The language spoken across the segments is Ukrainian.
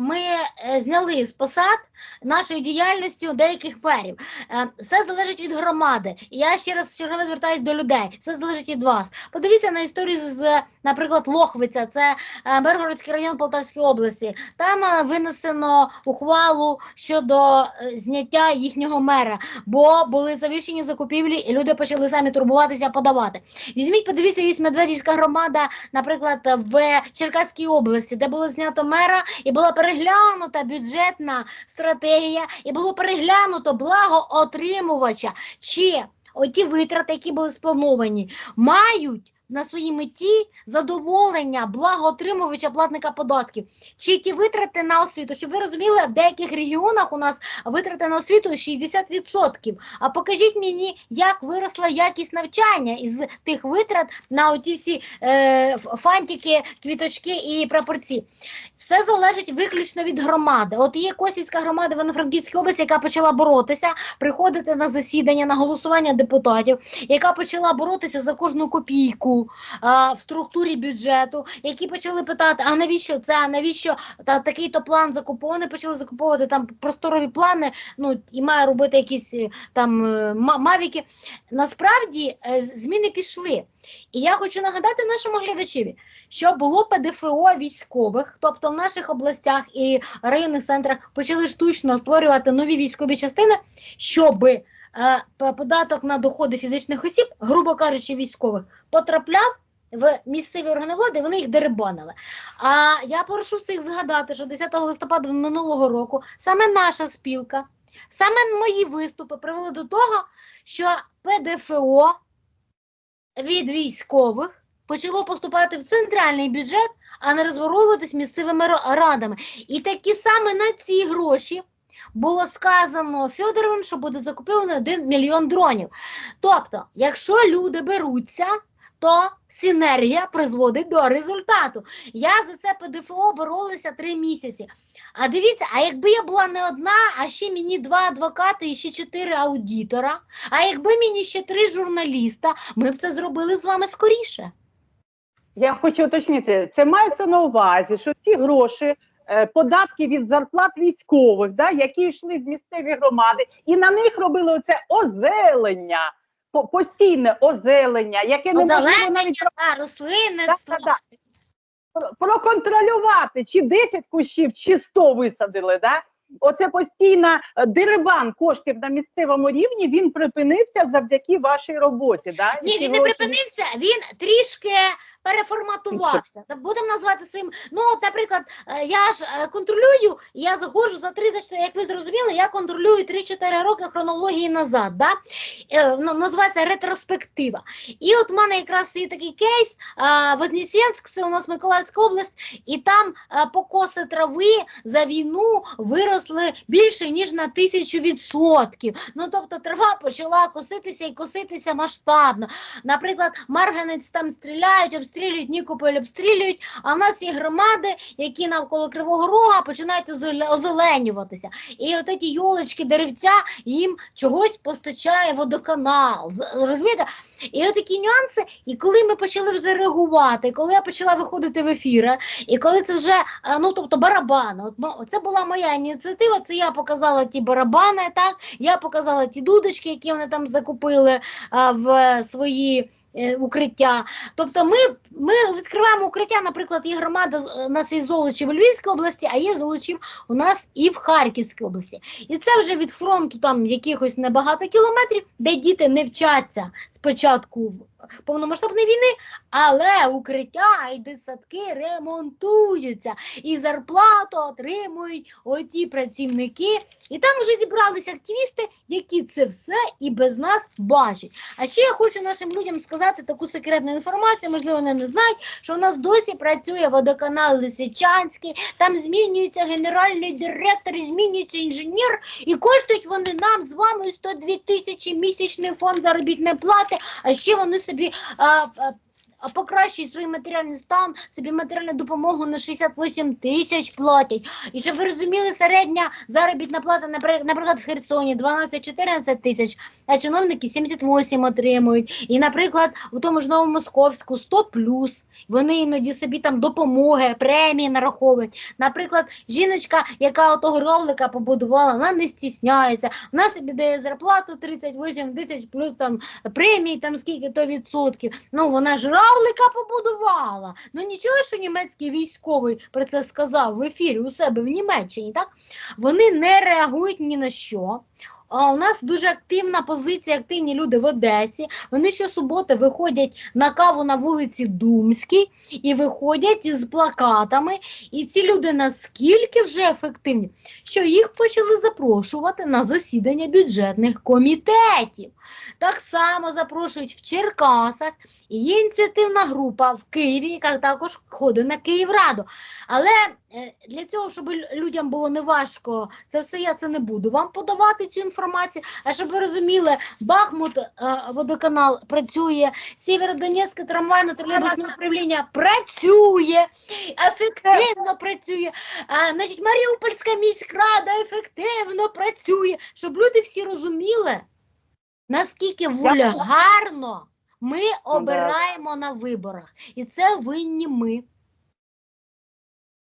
ми е, зняли з посад нашою діяльністю деяких мерів. Е, Все залежить від громади. Я ще раз чергове звертаюся до людей. Все залежить від вас. Подивіться на історію з, наприклад, Лохвиця, це е, Миргородський район Полтавської області. Там е, винесено ухвалу щодо е, зняття їхнього мера, бо були завищені закупівлі, і люди почали самі турбуватися, подавати. Візьміть, подивіться, є Медведівська громада, наприклад, в Черкаській області, де було знято мера, і була переглянута бюджетна стратегія, і було переглянуто благоотримувача, чи оті витрати, які були сплановані, мають. На своїй меті задоволення благоотримувача платника податків. Чи ті витрати на освіту? Щоб ви розуміли, в деяких регіонах у нас витрати на освіту 60%. А покажіть мені, як виросла якість навчання із тих витрат на оті всі е, фантики, квіточки і прапорці. Все залежить виключно від громади. От є Косівська громада Івано-Франківській області, яка почала боротися, приходити на засідання, на голосування депутатів, яка почала боротися за кожну копійку а, в структурі бюджету, які почали питати, а навіщо це, а навіщо та, такий-то план закуповано, почали закуповувати там просторові плани, ну і має робити якісь е, там е, мавіки. Насправді е, зміни пішли. І я хочу нагадати нашому глядачеві, що було ПДФО військових, тобто в наших областях і районних центрах почали штучно створювати нові військові частини, щоб п- податок на доходи фізичних осіб, грубо кажучи, військових, потрапляв в місцеві органи влади, вони їх дерибанили. А я прошу всіх згадати, що 10 листопада минулого року саме наша спілка, саме мої виступи привели до того, що ПДФО від військових почало поступати в центральний бюджет, а не розворовуватись місцевими радами. І такі саме на ці гроші було сказано Федоровим, що буде закуплено 1 мільйон дронів. Тобто, якщо люди беруться, то синергія призводить до результату. Я за це ПДФО боролася три місяці. А дивіться, а якби я була не одна, а ще мені два адвокати і ще чотири аудитора, а якби мені ще три журналіста, ми б це зробили з вами скоріше. Я хочу уточнити, це мається на увазі, що ті гроші, податки від зарплат військових, да, які йшли в місцеві громади, і на них робили оце озелення, постійне озелення, яке неможливо навіть та рослинництво. Да, да, про- проконтролювати, чи 10 кущів, чи 100 висадили. Да? Оце постійна е, дерибан коштів на місцевому рівні, він припинився завдяки вашій роботі. Да? Ні, він не припинився, він трішки переформатувався. Будемо назвати своїм. Ну, от, наприклад, е, я ж е, контролюю, я заходжу за 3 за 4, як ви зрозуміли, я контролюю 3-4 роки хронології назад. Да? Ну, називається ретроспектива. І от в мене якраз є такий кейс Вознесенськ, це у нас Миколаївська область, і там покоси трави за війну виросли більше ніж на тисячу відсотків. Ну тобто трава почала коситися і коситися масштабно. Наприклад, Марганець там стріляють, обстрілюють, Нікополь обстрілюють. А в нас є громади, які навколо Кривого Рога починають озеленюватися. І от ці йолочки, деревця їм чогось постачає водоканал. Розумієте? І от такі нюанси. І коли ми почали вже реагувати, коли я почала виходити в ефіри, і коли це вже е, ну тобто барабани, от це була моя ініціатива. Це я показала ті барабани, так? Я показала ті дудочки, які вони там закупили а, в свої укриття. Тобто, ми, ми відкриваємо укриття. Наприклад, є громада з- у нас є Золочів Львівській області, а є Золочів у нас і в Харківській області. І це вже від фронту там якихось небагато кілометрів, де діти не вчаться спочатку повномасштабної війни, але укриття і дитсадки ремонтуються, і зарплату отримують оті працівники. І там вже зібралися активісти, які це все і без нас бачать. А ще я хочу нашим людям сказати таку секретну інформацію, можливо, вони не знають, що у нас досі працює водоканал Лисичанський, там змінюється генеральний директор, змінюється інженер, і коштують вони нам з вами 102 тисячі місячний фонд заробітної плати, а ще вони собі а, а, покращують свій матеріальний стан, собі матеріальну допомогу на 68 тисяч платять. І щоб ви розуміли, середня заробітна плата, напри- наприклад, в Херсоні 12-14 тисяч, а чиновники 78 отримують. І, наприклад, у тому ж Новомосковську 100 плюс. Вони іноді собі там допомоги, премії нараховують. Наприклад, жіночка, яка отого ровлика побудувала, вона не стісняється. Вона собі дає зарплату 38 тисяч плюс там премії, там скільки то відсотків. Ну вона ж равлика побудувала. Ну нічого, що німецький військовий про це сказав в ефірі у себе в Німеччині, так? Вони не реагують ні на що. У нас дуже активна позиція, активні люди в Одесі. Вони щосуботи виходять на каву на вулиці Думській і виходять з плакатами. І ці люди наскільки вже ефективні, що їх почали запрошувати на засідання бюджетних комітетів. Так само запрошують в Черкасах. І ініціативна група в Києві, яка також ходить на Київраду. Але для цього, щоб людям було неважко, це все я це не буду вам подавати цю інформацію. А щоб ви розуміли, Бахмут е, водоканал працює, Сєвєродонецьке трамвайне тролейбусне управління працює, ефективно працює. А, значить, Маріупольська міськрада ефективно працює, щоб люди всі розуміли, наскільки вульгарно ми обираємо на виборах. І це винні ми.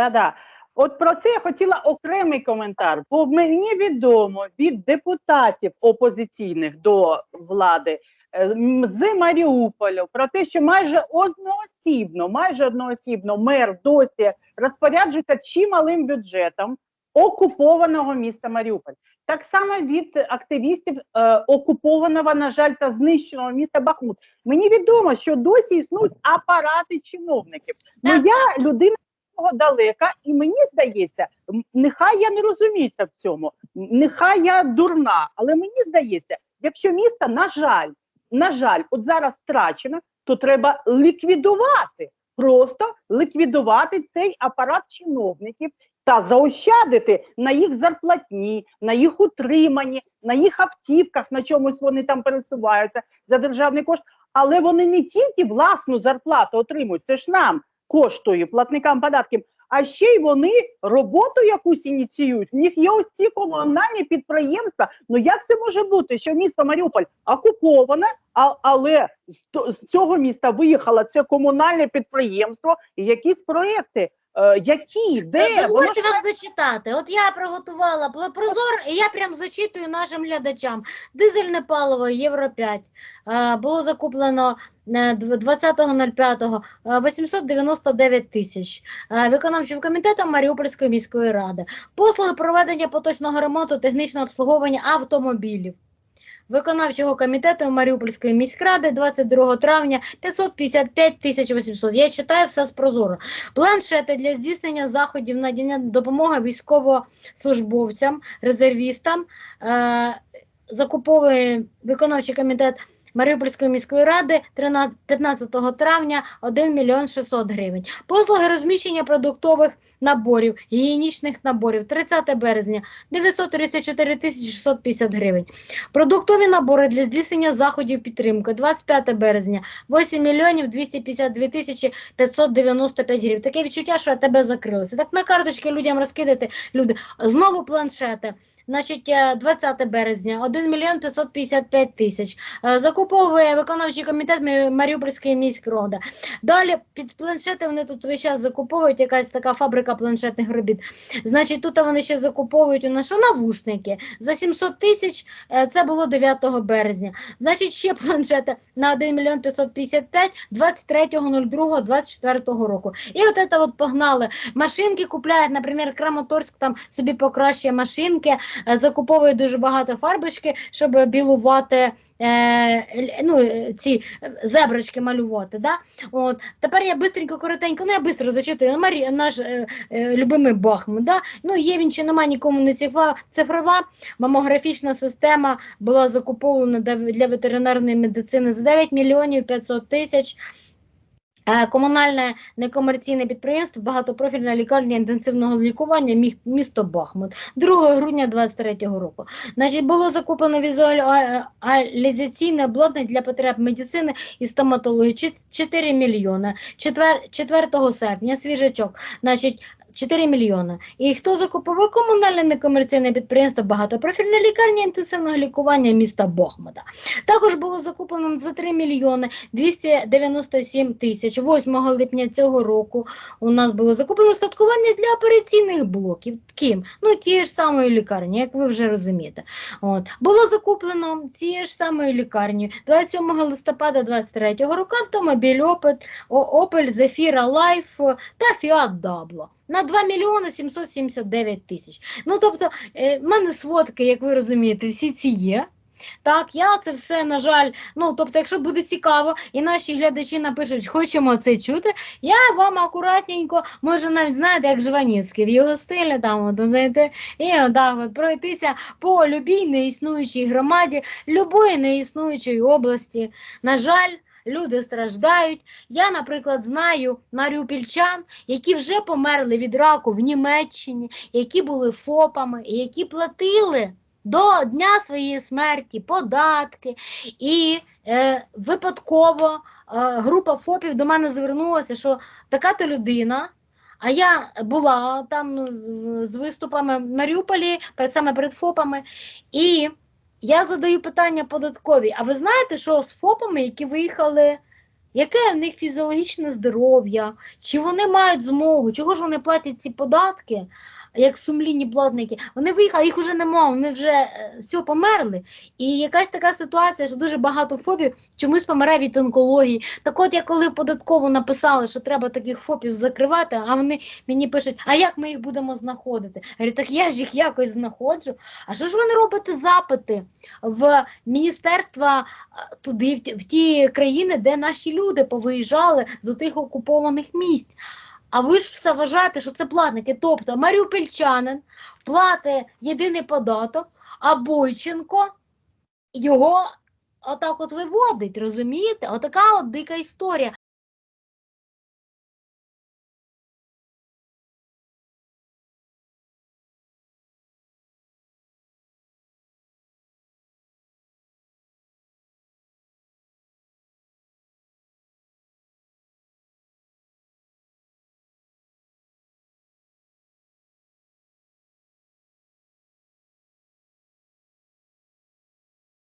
Да-да. От про це я хотіла окремий коментар, бо мені відомо від депутатів опозиційних до влади е, з Маріуполя про те, що майже одноосібно, майже одноосібно мер досі розпоряджується чималим бюджетом окупованого міста Маріуполь. Так само від активістів е, окупованого, на жаль, та знищеного міста Бахмут. Мені відомо, що досі існують апарати чиновників. Ну я людина цього далека, і мені здається, нехай я не розуміюся в цьому, нехай я дурна, але мені здається, якщо місто, на жаль, на жаль, от зараз втрачено, то треба ліквідувати, просто ліквідувати цей апарат чиновників та заощадити на їх зарплатні, на їх утриманні, на їх автівках, на чомусь вони там пересуваються за державний кошт. Але вони не тільки власну зарплату отримують, це ж нам коштує платникам податків, а ще й вони роботу якусь ініціюють. В них є ось ці комунальні підприємства. Ну як це може бути, що місто Маріуполь окуповане, а, але з, з цього міста виїхало це комунальне підприємство і якісь проекти. Е, які, де? Дозвольте вам зачитати. От я приготувала прозор, і я прям зачитую нашим глядачам. Дизельне паливо Євро 5 е, було закуплено е, дв- 20.05 е, 899 тисяч е, виконавчим комітетом Маріупольської міської ради. Послуги проведення поточного ремонту, технічного обслуговування автомобілів. Виконавчого комітету Маріупольської міськради 22 травня 555 тисяч 800. Я читаю все з прозоро. Планшети для здійснення заходів надання допомоги військовослужбовцям, резервістам. Е, закуповує виконавчий комітет Маріупольської міської ради 13 15 травня 1 мільйон 600 гривень. Послуги розміщення продуктових наборів, гігієнічних наборів 30 березня 934 тисячі 650 гривень. Продуктові набори для здійснення заходів підтримки 25 березня 8 мільйонів 252 тисячі 595 гривень. Таке відчуття, що тебе закрилося. Так на карточки людям розкидати люди. Знову планшети. Значить, е, 20 березня 1 мільйон 555 тисяч. Е, Закуповує виконавчий комітет Мі- Маріупольської міськради. Далі під планшети вони тут весь час закуповують якась така фабрика планшетних робіт. Значить, тут вони ще закуповують у нас що навушники за 700 тисяч. е, Це було 9 березня. Значить, ще планшети на 1 мільйон 555 23.02.24 року. І от це погнали. Машинки купляють, наприклад, Краматорськ там собі покращує машинки, е, закуповує дуже багато фарбочки, щоб білувати е, ну, е, ці е, зеброчки малювати. Да? От. Тепер я бистренько, коротенько, ну я бистро зачитую. Марі, наш е, е, любимий Бахмут. Да? Ну, є він ще немає нікому не цифрова. Мамографічна система була закупована для ветеринарної медицини за 9 мільйонів 500 тисяч. Е, Комунальне некомерційне підприємство багатопрофільна лікарня інтенсивного лікування місто Бахмут 2 грудня 2023 року. Значить, було закуплено візуалізаційне обладнання для потреб медицини і стоматології чет- 4 мільйони. Четвер, 4 серпня свіжачок, значить 4 мільйони. І хто закуповує комунальне некомерційне підприємство багатопрофільна лікарня інтенсивного лікування міста Бахмута. Також було закуплено за 3 мільйони 297 тисяч. 8 липня цього року у нас було закуплено статкування для операційних блоків. Ким? Ну, тієї ж самої лікарні, як ви вже розумієте. От. Було закуплено цієї ж самої лікарні 27 листопада 23 року автомобіль Opel, Opel Zafira Life та Fiat Dablo. На 2 мільйони 779 тисяч. Ну, тобто, е, в мене сводки, як ви розумієте, всі ці є. Так, я це все, на жаль, ну тобто, якщо буде цікаво, і наші глядачі напишуть, хочемо це чути, я вам акуратненько, може навіть знаєте, як Жванівський, в його стилі там, от, знаєте, і отак от пройтися по любій неіснуючій громаді, любої неіснуючої області. На жаль, люди страждають. Я, наприклад, знаю маріупільчан, які вже померли від раку в Німеччині, які були ФОПами, які платили до дня своєї смерті податки. І е, випадково е, група ФОПів до мене звернулася, що така то людина. А я була там з, з виступами в Маріуполі, перед саме перед ФОПами, і я задаю питання податкові. А ви знаєте, що з ФОПами, які виїхали, яке в них фізіологічне здоров'я? Чи вони мають змогу? Чого ж вони платять ці податки, як сумлінні платники? Вони виїхали, їх вже немає, вони вже е, все померли. І якась така ситуація, що дуже багато ФОПів чомусь помирає від онкології. Так от я коли податково написала, що треба таких ФОПів закривати, а вони мені пишуть, а як ми їх будемо знаходити? Я говорю, так я ж їх якось знаходжу. А що ж ви не робите запити в міністерства туди, в ті, країни, де наші люди повиїжджали з тих окупованих місць? А ви ж все вважаєте, що це платники. Тобто маріупільчанин платить єдиний податок, а Бойченко його отак от виводить, розумієте? Отака от дика історія.